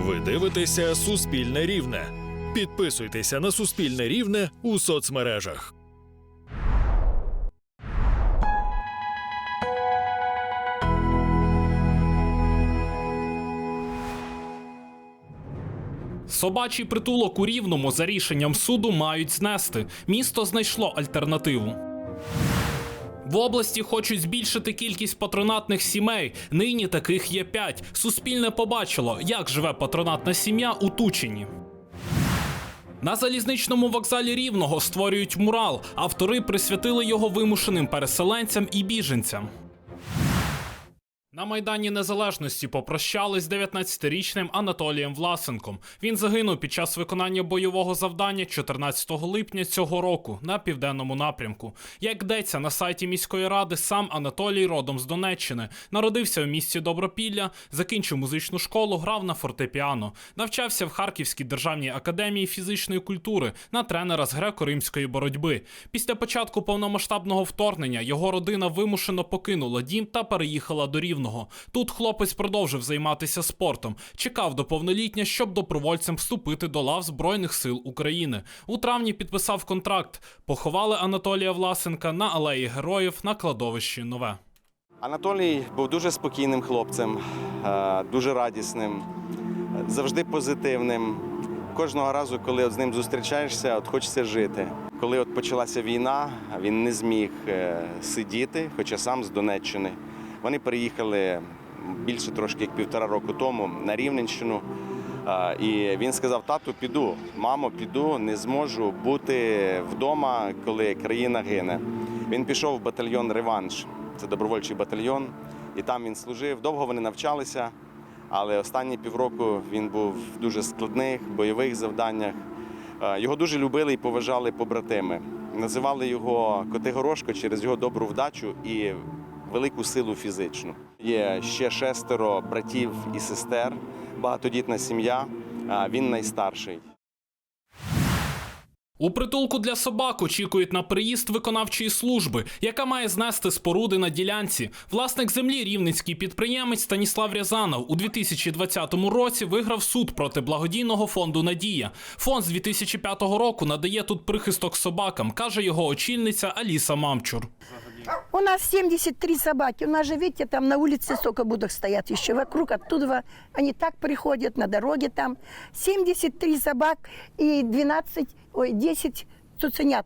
Ви дивитеся Суспільне Рівне. Підписуйтеся на Суспільне Рівне у соцмережах. Собачий притулок у Рівному за рішенням суду мають знести. Місто знайшло альтернативу. В області хочуть збільшити кількість патронатних сімей. Нині таких є п'ять. Суспільне побачило, як живе патронатна сім'я у Тучині. На залізничному вокзалі Рівного створюють мурал. Автори присвятили його вимушеним переселенцям і біженцям. На Майдані Незалежності попрощались з 19-річним Анатолієм Власенком. Він загинув під час виконання бойового завдання 14 липня цього року на південному напрямку. Як йдеться на сайті міської ради, сам Анатолій родом з Донеччини. Народився в місті Добропілля, закінчив музичну школу, грав на фортепіано. Навчався в Харківській державній академії фізичної культури на тренера з греко-римської боротьби. Після початку повномасштабного вторгнення його родина вимушено покинула дім та переїхала до Рівного. Тут хлопець продовжив займатися спортом, чекав до повноліття, щоб добровольцем вступити до лав Збройних сил України. У травні підписав контракт. Поховали Анатолія Власенка на алеї героїв на кладовищі Нове. Анатолій був дуже спокійним хлопцем, е, дуже радісним, завжди позитивним. Кожного разу, коли от з ним зустрічаєшся, от хочеться жити. Коли от почалася війна, він не зміг е, сидіти, хоча сам з Донеччини. Вони переїхали більше трошки як півтора року тому на Рівненщину. І він сказав: тату, піду, мамо, піду, не зможу бути вдома, коли країна гине. Він пішов в батальйон Реванш, це добровольчий батальйон, і там він служив. Довго вони навчалися, але останні півроку він був в дуже складних бойових завданнях. Його дуже любили і поважали побратими. Називали його Котигорошко через його добру вдачу і велику силу фізичну. Є ще шестеро братів і сестер, багатодітна сім'я. а Він найстарший. У притулку для собак очікують на приїзд виконавчої служби, яка має знести споруди на ділянці. Власник землі, рівненський підприємець Станіслав Рязанов у 2020 році виграв суд проти благодійного фонду Надія. Фонд з 2005 року надає тут прихисток собакам, каже його очільниця Аліса Мамчур. У нас 73 собаки. У нас же, видите, там на улице столько будок стоят еще вокруг, оттуда они так приходят на дороге там. 73 собак и 12, ой, 10 цуценят.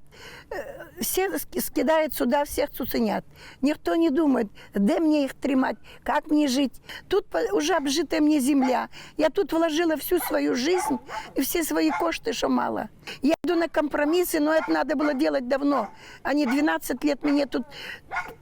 Э, Все ски- скидают сюда всех цуценят. Никто не думает, где мне их тримать, как мне жить. Тут по- уже обжитая мне земля. Я тут вложила всю свою жизнь и все свои кошты, что мало. Я иду на компромиссы, но это надо было делать давно. А не 12 лет мне тут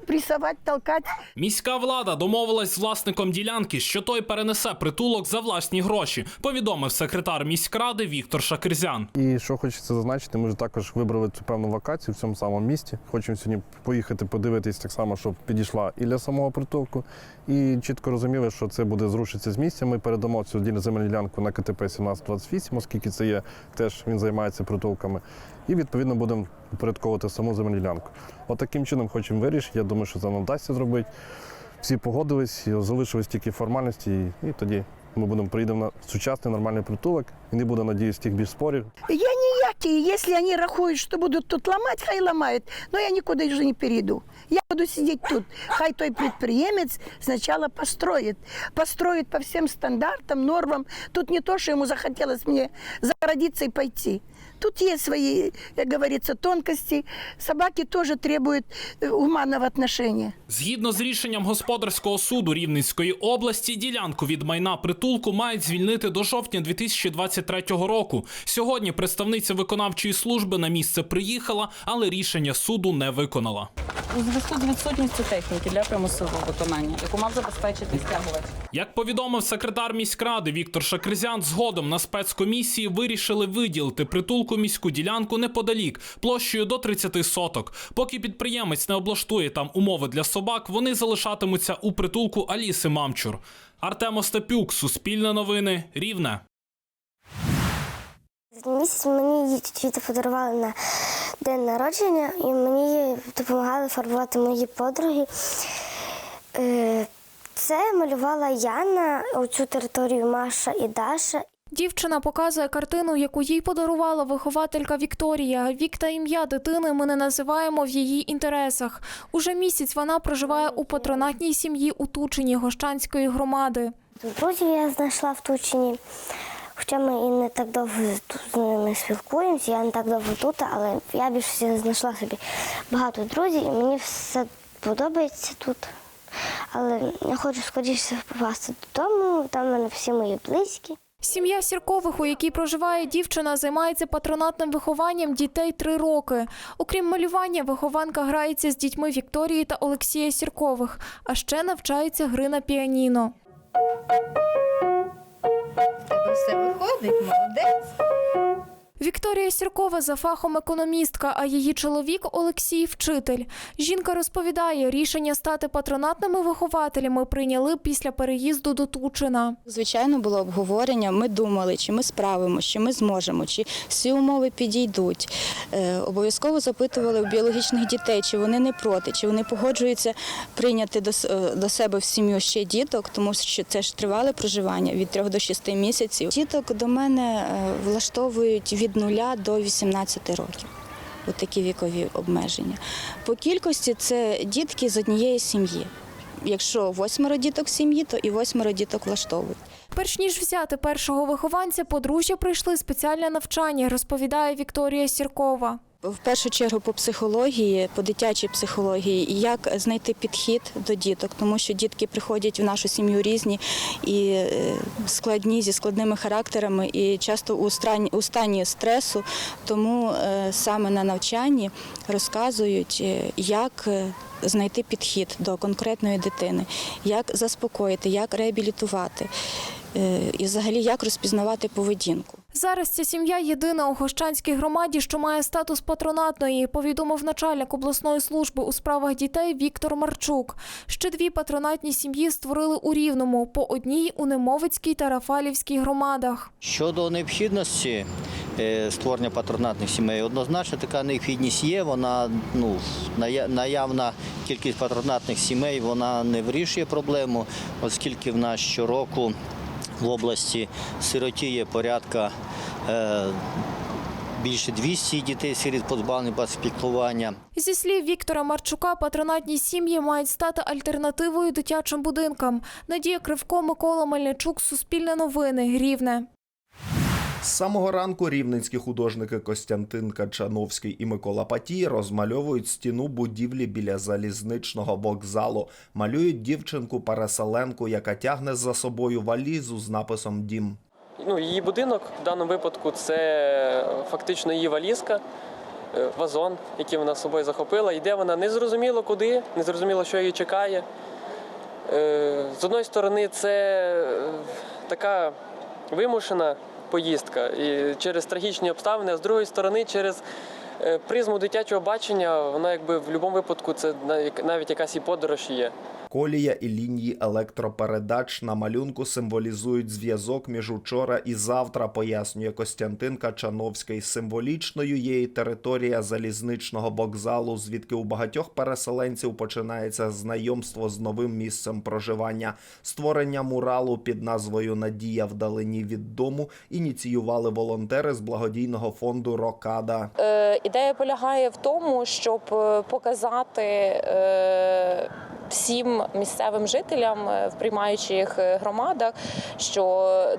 прессовать, толкать. Міська влада домовилась з власником ділянки, що той перенесе притулок за власні гроші, повідомив секретар міськради Віктор Шакирзян. І що хочеться зазначити, ми вже також вибрали цю певну локацію в цьому самому місті. Хочемо сьогодні поїхати подивитись так само, щоб підійшла і для самого притулку. І чітко розуміли, що це буде зрушитися з місця. Ми передамо цю земельну ділянку на КТП 1728, оскільки це є теж він займається притулками. І відповідно будемо упорядковувати саму земельну ділянку. От таким чином хочемо вирішити. Я думаю, що це нам вдасться зробити. Всі погодились, залишились тільки формальності, і тоді ми будемо приїдемо на сучасний нормальний притулок. І не буде, надіюсь, тих більш спорів. Я ніякі, если они рахують, что будуть тут ламати, хай ламають. Но я нікуди уже не перейду. Я буду сидеть тут. Хай той предприемец сначала построит. Построит по всем стандартам, нормам. Тут не то, что ему захотелось мне загородиться и пойти. Тут есть свои, как говорится, тонкости. Собаки тоже требуют э, гуманного отношения. Згідно з рішенням господарського суду Рівненської області, ділянку від майна притулку мають звільнити до жовтня 2023 року. Сьогодні представниця виконавчої служби на місце приїхала, але рішення суду не виконала. У зв'язку з відсутністю техніки для примусового виконання, яку мав забезпечити стягувач. Як повідомив секретар міськради Віктор Шакризян, згодом на спецкомісії вирішили виділити притулку міську ділянку неподалік, площею до 30 соток. Поки підприємець не облаштує там умови для собак, вони залишатимуться у притулку Аліси Мамчур. Артем Остапюк, Суспільне новини, Рівне. Місяць мені чуть подарували на день народження, і мені допомагали фарбувати мої подруги. Е, Це малювала Яна, оцю територію Маша і Даша. Дівчина показує картину, яку їй подарувала вихователька Вікторія. Вік та ім'я дитини ми не називаємо в її інтересах. Уже місяць вона проживає у патронатній сім'ї у Тучині Гощанської громади. Тут друзів я знайшла в Тучині. Хоча ми і не так довго з ними спілкуємося, я не так довго тут, але я більше знайшла собі багато друзів, і мені все подобається тут. Але я хочу скоріше попасти додому, там мене всі мої близькі. Сім'я Сіркових, у якій проживає дівчина, займається патронатним вихованням дітей три роки. Окрім малювання, вихованка грається з дітьми Вікторії та Олексія Сіркових, а ще навчається гри на піаніно. тебе все виходить, молодець. Вікторія Сіркова за фахом економістка, а її чоловік Олексій вчитель. Жінка розповідає, рішення стати патронатними вихователями прийняли після переїзду до Тучина. Звичайно, було обговорення. Ми думали, чи ми справимося, чи ми зможемо, чи всі умови підійдуть. Е, обов'язково запитували у біологічних дітей, чи вони не проти, чи вони погоджуються прийняти е, до себе в сім'ю ще діток, тому що це ж тривале проживання від 3 до 6 місяців. Діток до мене е, влаштовують від 0 до 18 років. От такі вікові обмеження. По кількості це дітки з однієї сім'ї. Якщо восьмеро діток сім'ї, то і восьмеро діток влаштовують. Перш ніж взяти першого вихованця, подружжя пройшли спеціальне навчання, розповідає Вікторія Сіркова. В першу чергу по психології, по дитячій психології, як знайти підхід до діток, тому що дітки приходять в нашу сім'ю різні і е, складні зі складними характерами, і часто у стані, стресу. Тому е, саме на навчанні розказують, е, як знайти підхід до конкретної дитини, як заспокоїти, як реабілітувати, і взагалі як розпізнавати поведінку. Зараз ця сім'я єдина у Гощанській громаді, що має статус патронатної, повідомив начальник обласної служби у справах дітей Віктор Марчук. Ще дві патронатні сім'ї створили у Рівному, по одній у Немовицькій та Рафалівській громадах. Щодо необхідності е, створення патронатних сімей, однозначно така необхідність є. Вона ну наявна кількість патронатних сімей вона не вирішує проблему, оскільки в нас щороку в області сиротіє порядка. Е, Більше 200 дітей сиріт позбавлених піклування. Зі слів Віктора Марчука, патронатні сім'ї мають стати альтернативою дитячим будинкам. Надія Кривко, Микола Мельничук, Суспільне новини, Рівне. З самого ранку рівненські художники Костянтин Качановський і Микола Патій розмальовують стіну будівлі біля залізничного вокзалу. Малюють дівчинку переселенку, яка тягне за собою валізу з написом Дім. Ну, її будинок в даному випадку це фактично її валізка, е, вазон, який вона з собою захопила. Йде вона не зрозуміло куди, не зрозуміло, що її чекає. Е, З одної сторони, це е, така вимушена поїздка і через трагічні обставини, а з другої сторони, через е, призму дитячого бачення, вона якби в будь-якому випадку це нав- навіть якась і подорож є. Колія і лінії електропередач на малюнку символізують зв'язок між учора і завтра, пояснює Костянтин Качановський. Символічною є і територія залізничного вокзалу, звідки у багатьох переселенців починається знайомство з новим місцем проживання. Створення муралу під назвою Надія вдалині від дому ініціювали волонтери з благодійного фонду Рокада. Е, ідея полягає в тому, щоб е, показати е, всім місцевим жителям е, в приймаючих е, громадах, що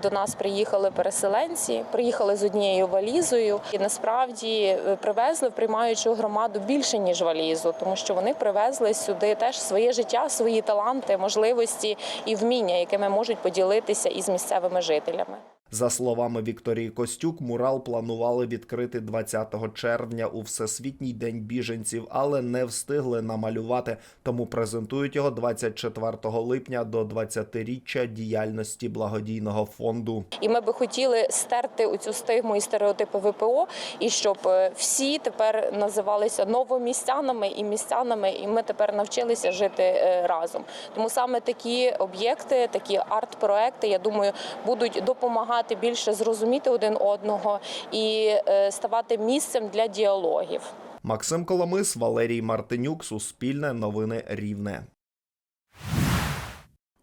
до нас приїхали переселенці, приїхали з однією валізою, і насправді е, привезли в приймаючу громаду більше ніж валізу, тому що вони привезли сюди теж своє життя, свої таланти, можливості і вміння, якими можуть поділитися із місцевими жителями. За словами Вікторії Костюк, мурал планували відкрити 20 червня у Всесвітній день біженців, але не встигли намалювати, тому презентують його 24 липня до 20-річчя діяльності благодійного фонду. І ми би хотіли стерти оцю стигму і стереотипи ВПО, і щоб е, всі тепер називалися новомістянами і містянами, і ми тепер навчилися жити е, разом. Тому саме такі об'єкти, такі арт-проекти, я думаю, будуть допомагати більше зрозуміти один одного і е, ставати місцем для діалогів. Максим Коломис, Валерій Мартинюк, Суспільне новини Рівне.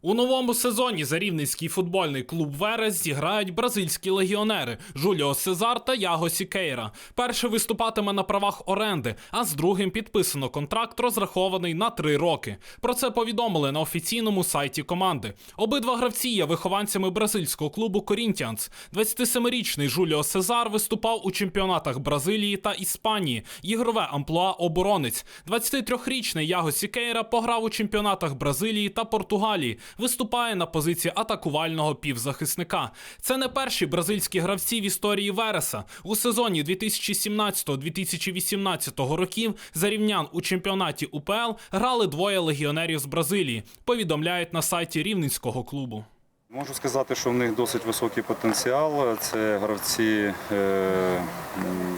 У новому сезоні за рівненський футбольний клуб Верес зіграють бразильські легіонери Жуліо Сезар та Яго Сікейра. Перший виступатиме на правах оренди, а з другим підписано контракт, розрахований на три роки. Про це повідомили на офіційному сайті команди. Обидва гравці є вихованцями бразильського клубу Корінтіанс. 27-річний Жуліо Сезар виступав у чемпіонатах Бразилії та Іспанії. Ігрове амплуа оборонець. 23-річний Яго Сікейра пограв у чемпіонатах Бразилії та Португалії. Виступає на позиції атакувального півзахисника. Це не перші бразильські гравці в історії Вереса. У сезоні 2017-2018 років за рівнян у чемпіонаті УПЛ грали двоє легіонерів з Бразилії. Повідомляють на сайті рівненського клубу. Можу сказати, що в них досить високий потенціал. Це гравці е,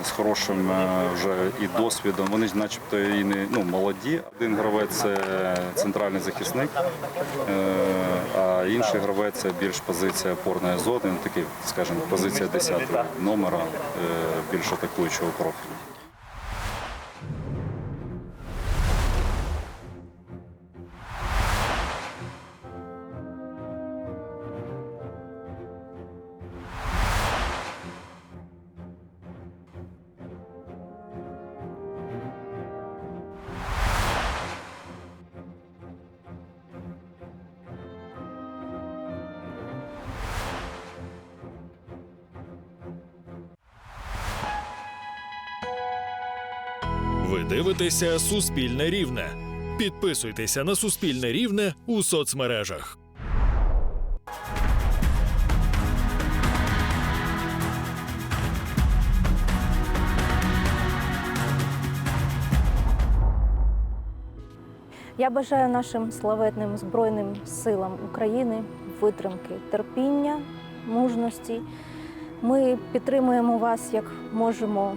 з хорошим е, вже і досвідом. Вони начебто і не ну, молоді. Один гравець це центральний захисник, е, а інший гравець це більш позиція опорної зони, ну, такий, скажімо, позиція 10 номера, більш атакуючого профілю. Дивитеся Суспільне Рівне. Підписуйтеся на Суспільне Рівне у соцмережах. Я бажаю нашим славетним Збройним силам України витримки, терпіння, мужності. Ми підтримуємо вас як можемо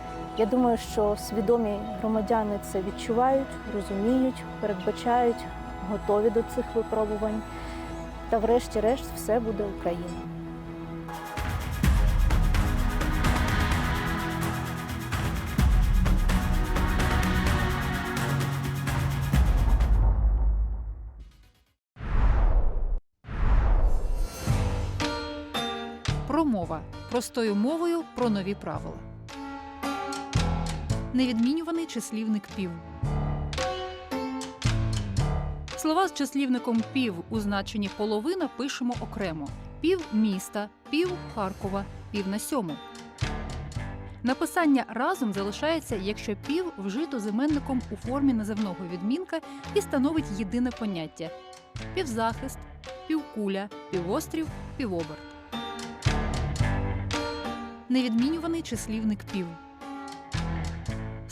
Я думаю, що свідомі громадяни це відчувають, розуміють, передбачають, готові до цих випробувань. Та врешті-решт все буде Україна. Промова простою мовою про нові правила. Невідмінюваний числівник пів. Слова з числівником пів у значенні половина пишемо окремо: пів міста, пів Харкова, пів на сьому. Написання разом залишається, якщо пів вжито з іменником у формі називного відмінка і становить єдине поняття: півзахист, півкуля, півострів, півоберт. Невідмінюваний числівник пів.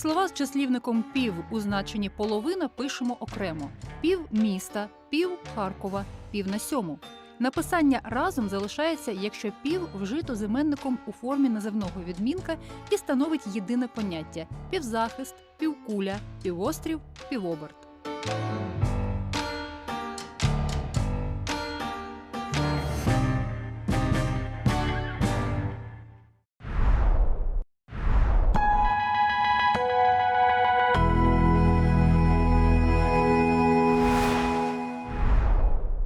Слова з числівником пів у значенні половина пишемо окремо: пів міста, пів Харкова, пів на сьому. Написання разом залишається, якщо пів вжито з іменником у формі називного відмінка і становить єдине поняття: півзахист, півкуля, півострів, півоберт.